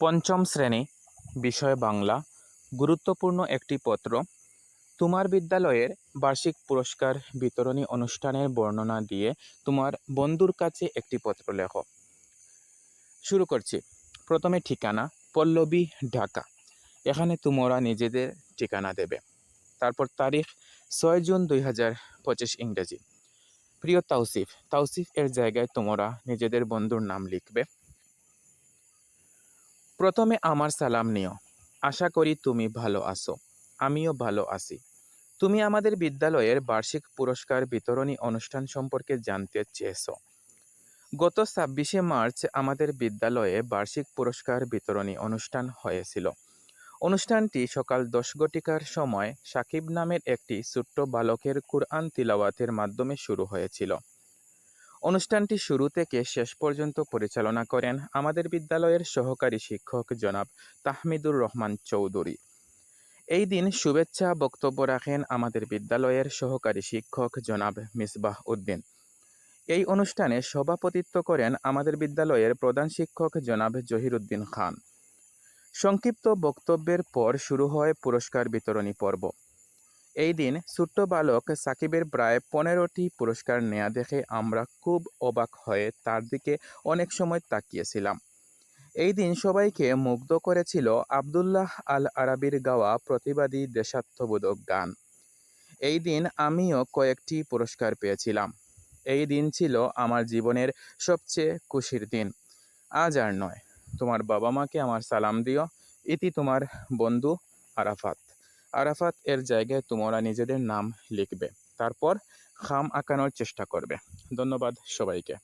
পঞ্চম শ্রেণি, বিষয় বাংলা, গুরুত্বপূর্ণ একটি পত্র, তোমার বিদ্যালয়ের বার্ষিক পুরস্কার বিতরণী অনুষ্ঠানের বর্ণনা দিয়ে তোমার বন্ধুর কাছে একটি পত্র লেখো। শুরু করছি। প্রথমে ঠিকানা, পল্লবী, ঢাকা। এখানে তোমরা নিজেদের ঠিকানা দেবে। তারপর তারিখ, ছয় জুন দুই হাজার পঁচিশ ইংরেজি। প্রিয় তাওসিফ তাওসিফ এর জায়গায় তোমরা নিজেদের বন্ধুর নাম লিখবে। প্রথমে আমার সালাম নিও। আশা করি তুমি ভালো আছো। আমিও ভালো আছি। তুমি আমাদের বিদ্যালয়ের বার্ষিক পুরস্কার বিতরণী অনুষ্ঠান সম্পর্কে জানতে চেয়েছ। গত ছাব্বিশে মার্চ আমাদের বিদ্যালয়ে বার্ষিক পুরস্কার বিতরণী অনুষ্ঠান হয়েছিল। অনুষ্ঠানটি সকাল দশ ঘটিকার সময় সাকিব নামের একটি ছোট্ট বালকের কুরআন তিলাওয়াতের মাধ্যমে শুরু হয়েছিল। অনুষ্ঠানটি শুরু থেকে শেষ পর্যন্ত পরিচালনা করেন আমাদের বিদ্যালয়ের সহকারী শিক্ষক জনাব তাহমিদুর রহমান চৌধুরী। এই দিন শুভেচ্ছা বক্তব্য রাখেন আমাদের বিদ্যালয়ের সহকারী শিক্ষক জনাব মিসবাহ উদ্দিন। এই অনুষ্ঠানে সভাপতিত্ব করেন আমাদের বিদ্যালয়ের প্রধান শিক্ষক জনাব জহিরুদ্দিন খান। সংক্ষিপ্ত বক্তব্যের পর শুরু হয় পুরস্কার বিতরণী পর্ব। এই দিন ছোট্ট বালক সাকিবের প্রায় পনেরোটি পুরস্কার নেয়া দেখে আমরা খুব অবাক হয়ে তার দিকে অনেক সময় তাকিয়েছিলাম। এই দিন সবাইকে মুগ্ধ করেছিল আবদুল্লাহ আল আরাবির গাওয়া প্রতিবাদী দেশাত্মবোধক গান। এই দিন আমিও কয়েকটি পুরস্কার পেয়েছিলাম। এই দিন ছিল আমার জীবনের সবচেয়ে খুশির দিন। আজ আর নয়। তোমার বাবা মাকে আমার সালাম দিও। ইতি তোমার বন্ধু আরাফাত। আরাফাত এর জায়গায় তোমরা নিজেদের নাম লিখবে। তারপর খাম আঁকানোর চেষ্টা করবে। ধন্যবাদ সবাইকে।